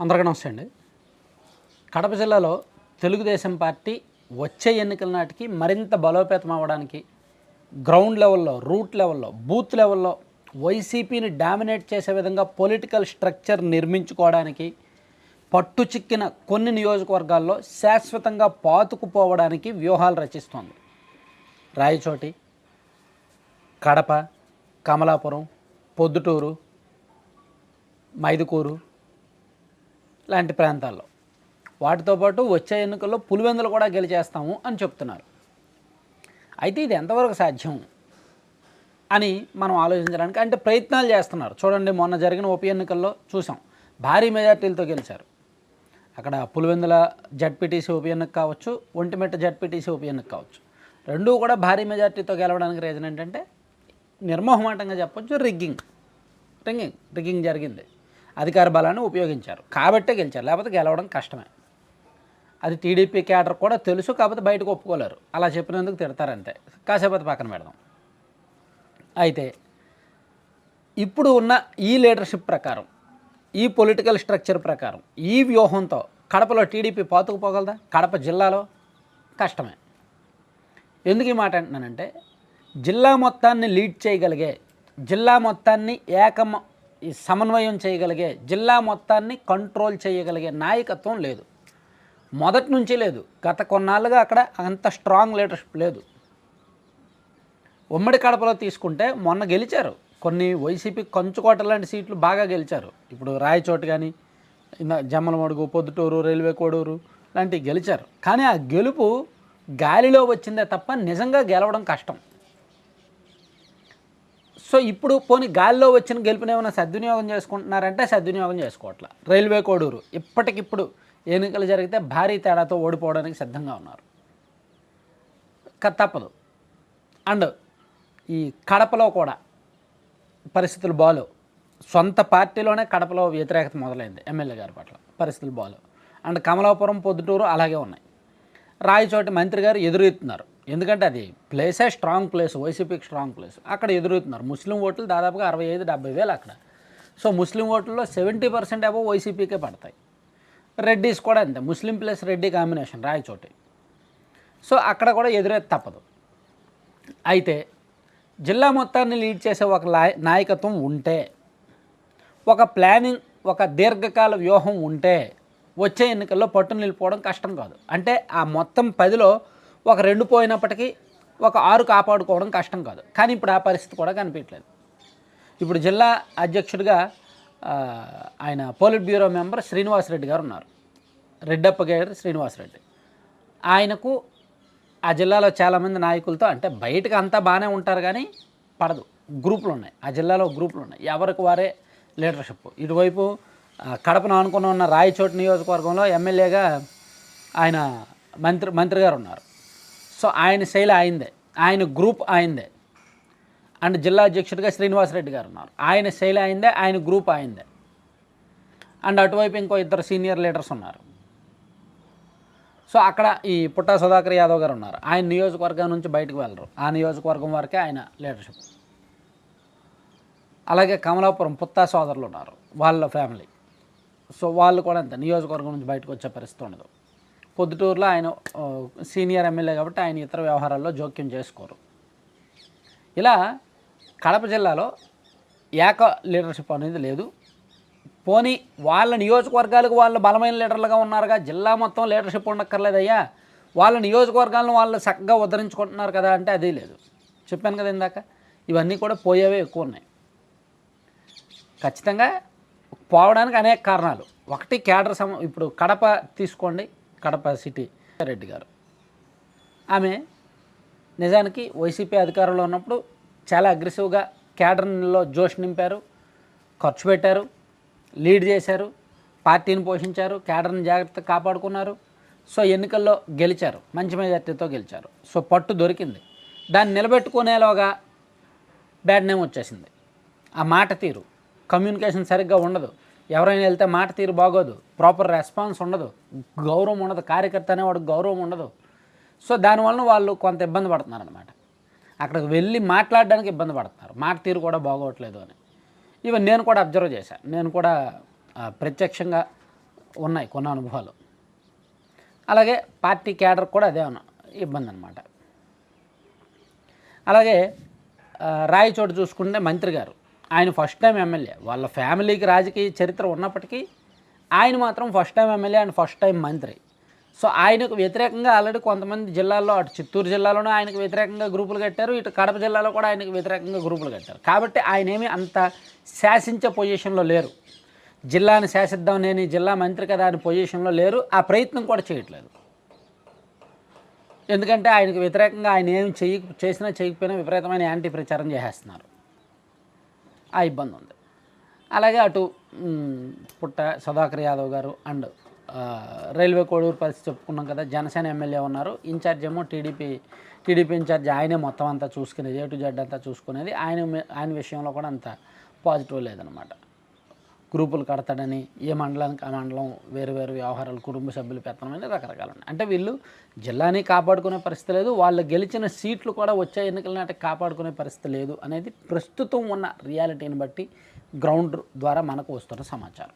అందరికీ నమస్తే అండి. కడప జిల్లాలో తెలుగుదేశం పార్టీ వచ్చే ఎన్నికల నాటికి మరింత బలోపేతం అవ్వడానికి గ్రౌండ్ లెవెల్లో రూట్ లెవెల్లో బూత్ లెవెల్లో వైసీపీని డామినేట్ చేసే విధంగా పొలిటికల్ స్ట్రక్చర్ నిర్మించుకోవడానికి పట్టు చిక్కిన కొన్ని నియోజకవర్గాల్లో శాశ్వతంగా పాతుకుపోవడానికి వ్యూహాలు రచిస్తోంది. రాయచోటి కడప కమలాపురం పొద్దుటూరు మైదుకూరు లాంటి ప్రాంతాల్లో. వాటితో పాటు వచ్చే ఎన్నికల్లో పులివెందులు కూడా గెలిచేస్తాము అని చెప్తున్నారు. అయితే ఇది ఎంతవరకు సాధ్యం? అని మనం ఆలోచించడానికి అంటే ప్రయత్నాలు చేస్తున్నారు. చూడండి మొన్న జరిగిన ఉప ఎన్నికల్లో చూసాం. భారీ మెజార్టీలతో గెలిచారు. అక్కడ పులివెందుల జడ్పీటీసీ ఉప ఎన్నిక కావచ్చు ఒంటిమిట్ట జడ్పీటీసీ ఉప ఎన్నిక కావచ్చు. రెండూ కూడా భారీ మెజార్టీతో గెలవడానికి రీజన్ ఏంటంటే నిర్మోహమాటంగా చెప్పొచ్చు రిగ్గింగ్ రింగింగ్ రిగ్గింగ్ జరిగింది. అధికార బలాన్ని ఉపయోగించారు. కాబట్టే గెలిచారు. లేకపోతే గెలవడం కష్టమే. అది టీడీపీ క్యాడర్ కూడా తెలుసు కాకపోతే బయటకు ఒప్పుకోలేరు. అలా చెప్పినందుకు తిడతారంతే. కాసేపతి పక్కన పెడదాం. అయితే ఇప్పుడు ఉన్న ఈ లీడర్షిప్ ప్రకారం ఈ పొలిటికల్ స్ట్రక్చర్ ప్రకారం ఈ వ్యూహంతో కడపలో టీడీపీ పాతుకుపోగలదా కడప జిల్లాలో కష్టమే. ఎందుకు ఈ మాట అంటున్నానంటే జిల్లా మొత్తాన్ని లీడ్ చేయగలిగే జిల్లా మొత్తాన్ని ఏకమ ఈ సమన్వయం చేయగలిగే జిల్లా మొత్తాన్ని కంట్రోల్ చేయగలిగే నాయకత్వం లేదు. మొదటి నుంచి లేదు. గత కొన్నాళ్ళుగా అక్కడ అంత స్ట్రాంగ్ లీడర్షిప్ లేదు. ఉమ్మడి కడపలో తీసుకుంటే మొన్న గెలిచారు. కొన్ని వైసీపీ కంచుకోట లాంటి సీట్లు బాగా గెలిచారు. ఇప్పుడు రాయచోటు కానీ జమ్మలమడుగు పొద్దుటూరు రైల్వే కోడూరు లాంటివి గెలిచారు. కానీ ఆ గెలుపు గాలిలో వచ్చిందే తప్ప నిజంగా గెలవడం కష్టం. సో ఇప్పుడు పోనీ గాలిలో వచ్చిన గెలుపుని ఏమైనా సద్వినియోగం చేసుకుంటున్నారంటే సద్వినియోగం చేసుకోవట్ల. రైల్వే కోడూరు ఇప్పటికిప్పుడు ఎన్నికలు జరిగితే భారీ తేడాతో ఓడిపోవడానికి సిద్ధంగా ఉన్నారు. తప్పదు. అండ్ ఈ కడపలో కూడా పరిస్థితులు బాలు. సొంత పార్టీలోనే కడపలో వ్యతిరేకత మొదలైంది ఎమ్మెల్యే గారి పట్ల పరిస్థితులు బాలు. అండ్ కమలాపురం పొద్దుటూరు అలాగే ఉన్నాయి. రాయచోటి మంత్రి గారు ఎదురెత్తున్నారు. ఎందుకంటే అది ప్లేసే స్ట్రాంగ్ ప్లేస్ వైసీపీకి స్ట్రాంగ్ ప్లేస్ అక్కడ ఎదురెత్తున్నారు. ముస్లిం ఓట్లు దాదాపుగా అరవై ఐదు డెబ్బై వేలు అక్కడ. సో ముస్లిం ఓట్లలో సెవెంటీ పర్సెంట్ ఏవో వైసీపీకే పడతాయి. రెడ్డిస్ కూడా అంతే. Muslim plus Reddy combination Rayachoti. So అక్కడ కూడా ఎదురేది తప్పదు. అయితే జిల్లా మొత్తాన్ని లీడ్ చేసే ఒక నాయకత్వం ఉంటే ఒక ప్లానింగ్ ఒక దీర్ఘకాల వ్యూహం ఉంటే వచ్చే ఎన్నికల్లో పట్టును నిలిపోవడం కష్టం కాదు. అంటే ఆ మొత్తం పదిలో ఒక రెండు పోయినప్పటికీ ఒక ఆరు కాపాడుకోవడం కష్టం కాదు. కానీ ఇప్పుడు ఆ పరిస్థితి కూడా కనిపించలేదు ఇప్పుడు జిల్లా అధ్యక్షుడిగా ఆయన పోలిట్ బ్యూరో మెంబర్ శ్రీనివాసరెడ్డి గారు ఉన్నారు. రెడ్డప్ప గారు శ్రీనివాసరెడ్డి ఆయనకు ఆ జిల్లాలో చాలామంది నాయకులతో అంటే బయటకు అంతా బాగానే ఉంటారు కానీ పడదు. గ్రూపులు ఉన్నాయి. ఆ జిల్లాలో గ్రూపులు ఉన్నాయి. ఎవరికి వారే లీడర్షిప్. ఇటువైపు కడపను అనుకుని ఉన్న రాయచోటు నియోజకవర్గంలో ఎమ్మెల్యేగా ఆయన మంత్రి మంత్రి గారు ఉన్నారు. సో ఆయన శైలి ఆయిందే ఆయన గ్రూప్ ఆయిందే అండ్ జిల్లా అధ్యక్షుడిగా శ్రీనివాసరెడ్డి గారు ఉన్నారు. ఆయన శైలి ఆయిందే ఆయన గ్రూప్ ఆయిందే అండ్ అటువైపు ఇంకో ఇద్దరు సీనియర్ లీడర్స్ ఉన్నారు. సో అక్కడ ఈ పుట్టా సుధాకర్ యాదవ్ గారు ఉన్నారు. ఆయన నియోజకవర్గం నుంచి బయటకు వెళ్ళరు. ఆ నియోజకవర్గం వరకే ఆయన లీడర్షిప్. అలాగే కమలాపురం పుత్తా సోదరులు ఉన్నారు. వాళ్ళ ఫ్యామిలీ. సో వాళ్ళు కూడా అంతే. నియోజకవర్గం నుంచి బయటకు వచ్చే పరిస్థితి ఉండదు. పొద్దుటూరులో ఆయన సీనియర్ ఎమ్మెల్యే కాబట్టి ఆయన ఇతర వ్యవహారాల్లో జోక్యం చేసుకోరు. ఇలా కడప జిల్లాలో ఏక లీడర్షిప్ అనేది లేదు. పోనీ వాళ్ళ నియోజకవర్గాలకు వాళ్ళు బలమైన లీడర్లుగా ఉన్నారుగా? జిల్లా మొత్తం లీడర్షిప్ ఉండక్కర్లేదయ్యా. వాళ్ళ నియోజకవర్గాలను వాళ్ళు చక్కగా ఉద్ధరించుకుంటున్నారు కదా అంటే అదే లేదు. చెప్పాను కదా ఇందాక. ఇవన్నీ కూడా పోయేవే ఎక్కువ ఉన్నాయి. ఖచ్చితంగా పోవడానికి అనేక కారణాలు. ఒకటి కేడర్ సమ ఇప్పుడు కడప తీసుకోండి. కడప సిటీ రెడ్డి గారు. ఆమె నిజానికి వైసీపీ అధికారంలో ఉన్నప్పుడు చాలా అగ్రెసివ్గా కేడర్లో జోష్ నింపారు. ఖర్చు పెట్టారు. లీడ్ చేశారు. పార్టీని పోషించారు. కేడర్ని జాగ్రత్తగా కాపాడుకున్నారు. సో ఎన్నికల్లో గెలిచారు. మంచి మెజార్టీతో గెలిచారు. సో పట్టు దొరికింది. దాన్ని నిలబెట్టుకునేలోగా బ్యాడ్ నేమ్ వచ్చేసింది. ఆ మాట తీరు. కమ్యూనికేషన్ సరిగ్గా ఉండదు. ఎవరైనా వెళ్తే మాట తీరు బాగోదు. ప్రాపర్ రెస్పాన్స్ ఉండదు. గౌరవం ఉండదు. కార్యకర్త అనేవాడికి గౌరవం ఉండదు. సో దానివల్ల వాళ్ళు కొంత ఇబ్బంది పడుతున్నారు అనమాట అక్కడికి వెళ్ళి మాట్లాడడానికి ఇబ్బంది పడుతున్నారు. మాట తీరు కూడా బాగోట్లేదు అని. ఇవి నేను కూడా అబ్జర్వ్ చేశాను నేను కూడా ప్రత్యక్షంగా ఉన్నాయి కొన్ని అనుభవాలు. అలాగే పార్టీ క్యాడర్ కూడా అదే ఇబ్బంది అనమాట అలాగే రాయచోటు చూసుకుంటే మంత్రి గారు ఆయన ఫస్ట్ టైం ఎమ్మెల్యే వాళ్ళ ఫ్యామిలీకి రాజకీయ చరిత్ర ఉన్నప్పటికీ ఆయన మాత్రం first time MLA and first time మంత్రి. సో ఆయనకు వ్యతిరేకంగా ఆల్రెడీ కొంతమంది జిల్లాల్లో అటు చిత్తూరు జిల్లాలోనే ఆయనకు వ్యతిరేకంగా గ్రూపులు కట్టారు ఇటు కడప జిల్లాలో కూడా ఆయనకు వ్యతిరేకంగా గ్రూపులు కట్టారు. కాబట్టి ఆయన ఏమీ అంత శాసించే పొజిషన్లో లేరు. జిల్లాని శాసిద్దాం నేను జిల్లా మంత్రి కదా అని పొజిషన్లో లేరు. ఆ ప్రయత్నం కూడా చేయట్లేదు. ఎందుకంటే ఆయనకు వ్యతిరేకంగా ఆయన ఏం చేయ చేసినా చేయకపోయినా విపరీతమైన యాంటీ ప్రచారం చేసేస్తున్నారు. ఆ ఇబ్బంది ఉంది. అలాగే అటు పుట్ట సుధాకర్ యాదవ్ గారు అండ్ రైల్వే కోడూరు పరిస్థితి చెప్పుకున్నాం కదా జనసేన ఎమ్మెల్యే ఉన్నారు. ఇన్ఛార్జ్ ఏమో టీడీపీ టీడీపీ ఇన్ఛార్జ్ ఆయనే మొత్తం అంతా చూసుకునేది ఏ టు జెడ్ అంతా చూసుకునేది. ఆయన ఆయన విషయంలో కూడా అంత పాజిటివ్ లేదనమాట. గ్రూపులు కడతాడని ఏ మండలానికి ఆ మండలం వేరు వేరు వ్యవహారాలు కుటుంబ సభ్యులు పెత్తనమని రకరకాలు ఉన్నాయి అంటే వీళ్ళు జిల్లాని కాపాడుకునే పరిస్థితి లేదు వాళ్ళు గెలిచిన సీట్లు కూడా వచ్చే ఎన్నికల నాటికి కాపాడుకునే పరిస్థితి లేదు అనేది ప్రస్తుతం ఉన్న రియాలిటీని బట్టి గ్రౌండ్ ద్వారా మనకు వస్తున్న సమాచారం.